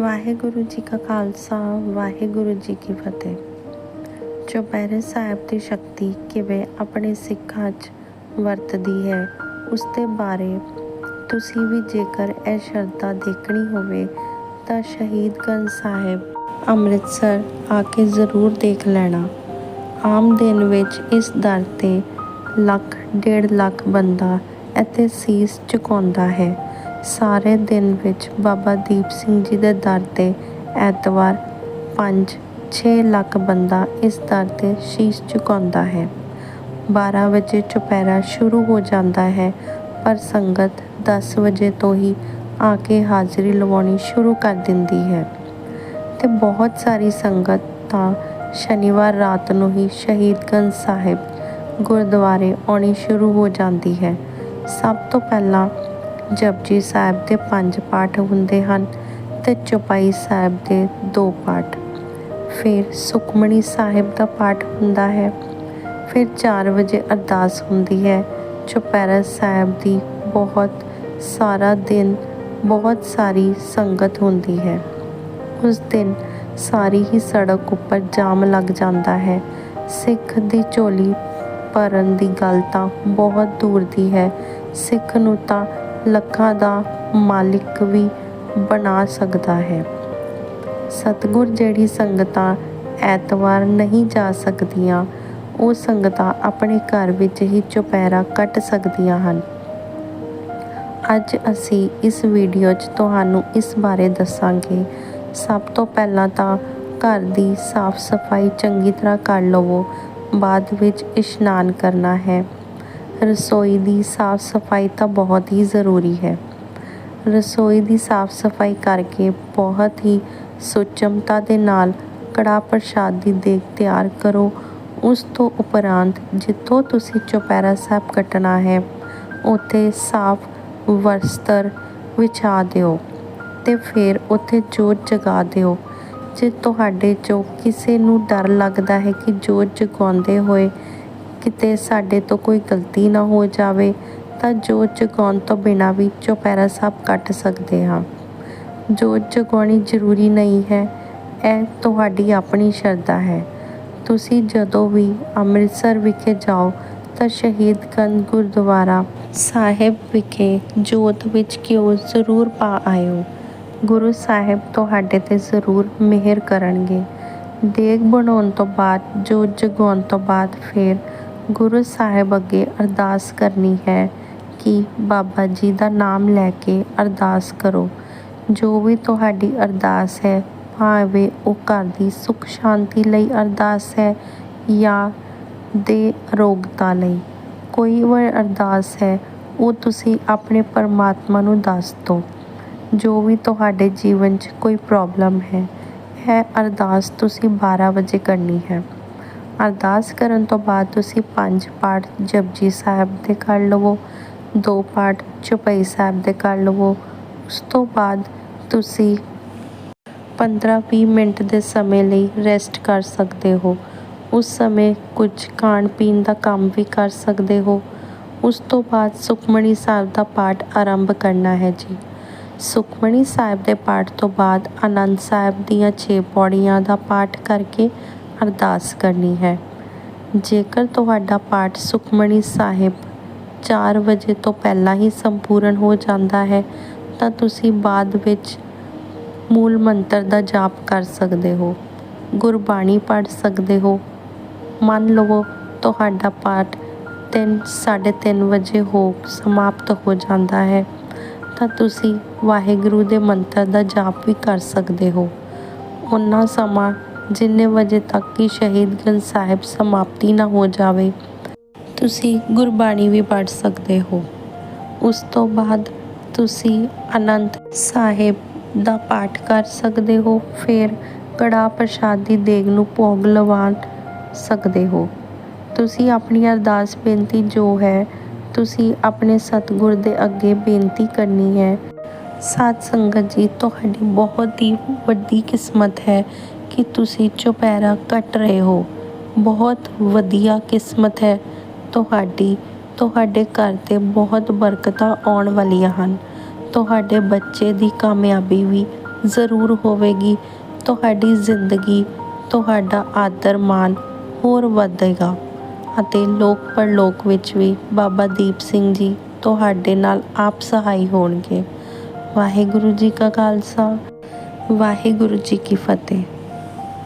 ਵਾਹਿਗੁਰੂ ਜੀ ਕਾ ਖਾਲਸਾ, ਵਾਹਿਗੁਰੂ ਜੀ ਕੀ ਫਤਿਹ। ਚੁਪਹਿਰੇ ਸਾਹਿਬ ਦੀ ਸ਼ਕਤੀ ਕਿਵੇਂ ਆਪਣੇ ਸਿੱਖਾਂ 'ਚ ਵਰਤਦੀ ਹੈ, ਉਸ ਦੇ ਬਾਰੇ ਤੁਸੀਂ ਵੀ ਜੇਕਰ ਇਹ ਸ਼ਰਧਾ ਦੇਖਣੀ ਹੋਵੇ ਤਾਂ ਸ਼ਹੀਦਗੰਜ ਸਾਹਿਬ ਅੰਮ੍ਰਿਤਸਰ ਆ ਕੇ ਜ਼ਰੂਰ ਦੇਖ ਲੈਣਾ। ਆਮ ਦਿਨ ਵਿੱਚ ਇਸ ਦਰ ਤੇ ਲੱਖ, ਡੇਢ ਲੱਖ ਬੰਦਾ ਇੱਥੇ ਸੀਸ ਝੁਕਾਉਂਦਾ ਹੈ। ਸਾਰੇ ਦਿਨ ਵਿੱਚ ਬਾਬਾ ਦੀਪ ਸਿੰਘ ਜੀ ਦੇ ਦਰ ਤੇ ਐਤਵਾਰ 5-6 ਲੱਖ ਬੰਦਾ ਇਸ ਦਰ ਤੇ ਸ਼ੀਸ਼ ਝੁਕਾਉਂਦਾ ਹੈ। 12 ਵਜੇ ਚੁਪਹਿਰਾ ਸ਼ੁਰੂ ਹੋ ਜਾਂਦਾ ਹੈ, ਪਰ ਸੰਗਤ 10 ਵਜੇ ਤੋਂ ਹੀ ਆ ਕੇ ਹਾਜ਼ਰੀ ਲਵਾਉਣੀ ਸ਼ੁਰੂ ਕਰ ਦਿੰਦੀ ਹੈ। ਤੇ ਬਹੁਤ ਸਾਰੀ ਸੰਗਤ ਤਾਂ ਸ਼ਨੀਵਾਰ ਰਾਤ ਨੂੰ ਹੀ ਸ਼ਹੀਦਗੰਜ ਸਾਹਿਬ ਗੁਰਦੁਆਰੇ ਆਉਣੀ ਸ਼ੁਰੂ ਹੋ ਜਾਂਦੀ ਹੈ। ਸਭ ਤੋਂ ਪਹਿਲਾਂ ਜਪਜੀ ਸਾਹਿਬ ਦੇ ਪੰਜ ਪਾਠ ਹੁੰਦੇ ਹਨ ਤੇ ਚੌਪਾਈ ਸਾਹਿਬ ਦੇ ਦੋ ਪਾਠ। ਫਿਰ ਸੁਖਮਣੀ ਸਾਹਿਬ ਦਾ ਪਾਠ ਹੁੰਦਾ ਹੈ। ਫਿਰ 4 ਵਜੇ ਅਰਦਾਸ ਹੁੰਦੀ ਹੈ। ਚੁਪਹਿਰਾ ਸਾਹਿਬ ਦੀ ਬਹੁਤ ਸਾਰਾ ਦਿਨ ਬਹੁਤ ਸਾਰੀ ਸੰਗਤ ਹੁੰਦੀ ਹੈ। ਉਸ ਦਿਨ ਸਾਰੀ ਹੀ ਸੜਕ ਉੱਪਰ ਜਾਮ ਲੱਗ ਜਾਂਦਾ ਹੈ। ਸਿੱਖ ਦੀ ਝੋਲੀ ਭਰਨ ਦੀ ਗੱਲ ਤਾਂ ਬਹੁਤ ਦੂਰ ਦੀ ਹੈ। ਸਿੱਖ ਨੂੰ ਤਾਂ ਲੱਖਾਂ ਦਾ ਮਾਲਿਕ ਵੀ ਬਣਾ ਸਕਦਾ ਹੈ। ਸਤਿਗੁਰ ਜਿਹੜੀ ਸੰਗਤਾਂ ਐਤਵਾਰ ਨਹੀਂ ਜਾ ਸਕਦੀਆਂ, ਉਹ ਸੰਗਤਾਂ ਆਪਣੇ ਘਰ ਵਿੱਚ ਹੀ ਚੁਪਹਿਰਾ ਕੱਟ ਸਕਦੀਆਂ ਹਨ। ਅੱਜ ਅਸੀਂ ਇਸ ਵੀਡੀਓ 'ਚ ਤੁਹਾਨੂੰ ਇਸ ਬਾਰੇ ਦੱਸਾਂਗੇ। ਸਭ ਤੋਂ ਪਹਿਲਾਂ ਤਾਂ ਘਰ ਦੀ ਸਾਫ਼ ਸਫ਼ਾਈ ਚੰਗੀ ਤਰ੍ਹਾਂ ਕਰ ਲਵੋ। ਬਾਅਦ ਵਿੱਚ ਇਸ਼ਨਾਨ ਕਰਨਾ ਹੈ। ਰਸੋਈ ਦੀ ਸਾਫ਼ ਸਫ਼ਾਈ ਤਾਂ ਬਹੁਤ ਹੀ ਜ਼ਰੂਰੀ ਹੈ। ਰਸੋਈ ਦੀ ਸਾਫ਼ ਸਫ਼ਾਈ ਕਰਕੇ ਬਹੁਤ ਹੀ ਸੁਚਮਤਾ ਦੇ ਨਾਲ ਕੜਾਹ ਪ੍ਰਸ਼ਾਦ ਦੀ ਦੇਗ ਤਿਆਰ ਕਰੋ। ਉਸ ਤੋਂ ਉਪਰੰਤ ਜਿੱਥੋਂ ਤੁਸੀਂ ਚੁਪਹਿਰਾ ਸਾਹਿਬ ਕੱਟਣਾ ਹੈ, ਉੱਥੇ ਸਾਫ਼ ਵਸਤਰ ਵਿਛਾ ਦਿਓ ਤੇ ਫਿਰ ਉੱਥੇ ਜੋਤ ਜਗਾ ਦਿਓ। ਜੇ ਤੁਹਾਡੇ ਜੋ ਕਿਸੇ ਨੂੰ ਡਰ ਲੱਗਦਾ ਹੈ ਕਿ ਜੋਤ ਜਗਾਉਂਦੇ ਹੋਏ ਕਿਤੇ ਸਾਡੇ ਤੋਂ ਕੋਈ ਗਲਤੀ ਨਾ ਹੋ ਜਾਵੇ, ਤਾਂ ਜੋਤ ਜਗਾਉਣ ਤੋਂ ਬਿਨਾਂ ਵੀ ਚੌਪੈਰਾ ਸਾਹਿਬ ਕੱਟ ਸਕਦੇ ਹਾਂ। ਜੋਤ ਜਗਾਉਣੀ ਜ਼ਰੂਰੀ ਨਹੀਂ ਹੈ, ਇਹ ਤੁਹਾਡੀ ਆਪਣੀ ਸ਼ਰਧਾ ਹੈ। ਤੁਸੀਂ ਜਦੋਂ ਵੀ ਅੰਮ੍ਰਿਤਸਰ ਵਿਖੇ ਜਾਓ, ਤਾਂ ਸ਼ਹੀਦਗੰਜ ਗੁਰਦੁਆਰਾ ਸਾਹਿਬ ਵਿਖੇ ਜੋਤ ਵਿੱਚ ਘਿਓ ਜ਼ਰੂਰ ਪਾ ਆਇਓ। ਗੁਰੂ ਸਾਹਿਬ ਤੁਹਾਡੇ ਤੇ ਜ਼ਰੂਰ ਮਿਹਰ ਕਰਨਗੇ। ਦੇਗ ਬਣਾਉਣ ਤੋਂ ਬਾਅਦ, ਜੋਤ ਜਗਾਉਣ ਤੋਂ ਬਾਅਦ ਫਿਰ ਗੁਰੂ ਸਾਹਿਬ ਅੱਗੇ ਅਰਦਾਸ ਕਰਨੀ ਹੈ ਕਿ ਬਾਬਾ ਜੀ ਦਾ ਨਾਮ ਲੈ ਕੇ ਅਰਦਾਸ ਕਰੋ। ਜੋ ਵੀ ਤੁਹਾਡੀ ਅਰਦਾਸ ਹੈ, ਭਾਵੇਂ ਉਹ ਘਰ ਦੀ ਸੁਖ ਸ਼ਾਂਤੀ ਲਈ ਅਰਦਾਸ ਹੈ ਜਾਂ ਦੇ ਅਰੋਗਤਾ ਲਈ। ਕੋਈ ਵੀ ਅਰਦਾਸ ਹੈ, ਉਹ ਤੁਸੀਂ ਆਪਣੇ ਪਰਮਾਤਮਾ ਨੂੰ ਦੱਸ ਦਿਓ। ਜੋ ਵੀ ਤੁਹਾਡੇ ਜੀਵਨ 'ਚ ਕੋਈ ਪ੍ਰੋਬਲਮ ਹੈ, ਇਹ ਅਰਦਾਸ ਤੁਸੀਂ 12 ਵਜੇ ਕਰਨੀ ਹੈ। ਅਰਦਾਸ ਕਰਨ ਤੋਂ ਬਾਅਦ ਤੁਸੀਂ ਪੰਜ ਪਾਠ ਜਪਜੀ ਸਾਹਿਬ ਦੇ ਕਰ ਲਵੋ, ਦੋ ਪਾਠ ਚੁਪਈ ਸਾਹਿਬ ਦੇ ਕਰ ਲਵੋ। ਉਸ ਤੋਂ ਬਾਅਦ ਤੁਸੀਂ 15-20 ਮਿੰਟ ਦੇ ਸਮੇਂ ਲਈ ਰੈਸਟ ਕਰ ਸਕਦੇ ਹੋ। ਉਸ ਸਮੇਂ ਕੁਝ ਖਾਣ ਪੀਣ ਦਾ ਕੰਮ ਵੀ ਕਰ ਸਕਦੇ ਹੋ। ਉਸ ਤੋਂ ਬਾਅਦ ਸੁਖਮਣੀ ਸਾਹਿਬ ਦਾ ਪਾਠ ਆਰੰਭ ਕਰਨਾ ਹੈ ਜੀ। ਸੁਖਮਣੀ ਸਾਹਿਬ ਦੇ ਪਾਠ ਤੋਂ ਬਾਅਦ ਆਨੰਦ ਸਾਹਿਬ ਦੀਆਂ 6 ਪੌੜੀਆਂ ਦਾ ਪਾਠ ਕਰਕੇ ਅਰਦਾਸ ਕਰਨੀ ਹੈ। ਜੇਕਰ ਤੁਹਾਡਾ ਪਾਠ ਸੁਖਮਣੀ ਸਾਹਿਬ 4 ਵਜੇ ਤੋਂ ਪਹਿਲਾਂ ਹੀ ਸੰਪੂਰਨ ਹੋ ਜਾਂਦਾ ਹੈ, ਤਾਂ ਤੁਸੀਂ ਬਾਅਦ ਵਿੱਚ ਮੂਲ ਮੰਤਰ ਦਾ ਜਾਪ ਕਰ ਸਕਦੇ ਹੋ। ਗੁਰਬਾਣੀ ਪੜ੍ਹ ਸਕਦੇ ਹੋ। ਮੰਨ ਲਵੋ ਤੁਹਾਡਾ ਪਾਠ 3 3:30 ਵਜੇ ਹੋ ਸਮਾਪਤ ਹੋ ਜਾਂਦਾ ਹੈ, ਤਾਂ ਤੁਸੀਂ ਵਾਹਿਗੁਰੂ ਦੇ ਮੰਤਰ ਦਾ ਜਾਪ ਵੀ ਕਰ ਸਕਦੇ ਹੋ। ਉਹਨਾਂ ਸਮਾਂ ਜਿੰਨੇ ਵਜੇ ਤੱਕ ਕਿ ਸ਼ਹੀਦ ਗੰਜ ਸਾਹਿਬ ਸਮਾਪਤੀ ਨਾ ਹੋ ਜਾਵੇ, ਤੁਸੀਂ ਗੁਰਬਾਣੀ ਵੀ ਪੜ੍ਹ ਸਕਦੇ ਹੋ। ਉਸ ਤੋਂ ਬਾਅਦ ਤੁਸੀਂ ਅਨੰਦ ਸਾਹਿਬ ਦਾ ਪਾਠ ਕਰ ਸਕਦੇ ਹੋ, ਫਿਰ ਕੜਾ ਪ੍ਰਸ਼ਾਦ ਦੀ ਦੇਗ ਨੂੰ ਭੋਗ ਲਵਾ ਸਕਦੇ ਹੋ। ਤੁਸੀਂ ਆਪਣੀ ਅਰਦਾਸ ਬੇਨਤੀ ਜੋ ਹੈ, ਤੁਸੀਂ ਆਪਣੇ ਸਤਿਗੁਰ ਦੇ ਅੱਗੇ ਬੇਨਤੀ ਕਰਨੀ ਹੈ। ਸਾਧ ਸੰਗਤ ਜੀ, ਤੁਹਾਡੀ ਬਹੁਤ ਹੀ ਵੱਡੀ ਕਿਸਮਤ ਹੈ ਕਿ ਤੁਸੀਂ ਚੁਪਹਿਰਾ ਕੱਟ ਰਹੇ ਹੋ। ਬਹੁਤ ਵਧੀਆ ਕਿਸਮਤ ਹੈ। ਤੁਹਾਡੀ, ਤੁਹਾਡੇ ਘਰ ਤੇ ਬਹੁਤ ਬਰਕਤਾਂ ਆਉਣ ਵਾਲੀਆਂ ਹਨ। ਤੁਹਾਡੇ ਬੱਚੇ ਦੀ ਕਾਮਯਾਬੀ ਵੀ ਜ਼ਰੂਰ ਹੋਵੇਗੀ। ਤੁਹਾਡੀ ਜ਼ਿੰਦਗੀ, ਤੁਹਾਡਾ ਆਦਰ ਮਾਨ ਹੋਰ ਵਧੇਗਾ। ਅਤੇ ਲੋਕ ਪਰਲੋਕ ਵਿੱਚ ਵੀ ਬਾਬਾ ਦੀਪ ਸਿੰਘ ਜੀ ਤੁਹਾਡੇ ਨਾਲ ਆਪ ਸਹਾਈ ਹੋਣਗੇ। ਵਾਹਿਗੁਰੂ ਜੀ ਕਾ ਖਾਲਸਾ, ਵਾਹਿਗੁਰੂ ਜੀ ਕੀ ਫਤਿਹ।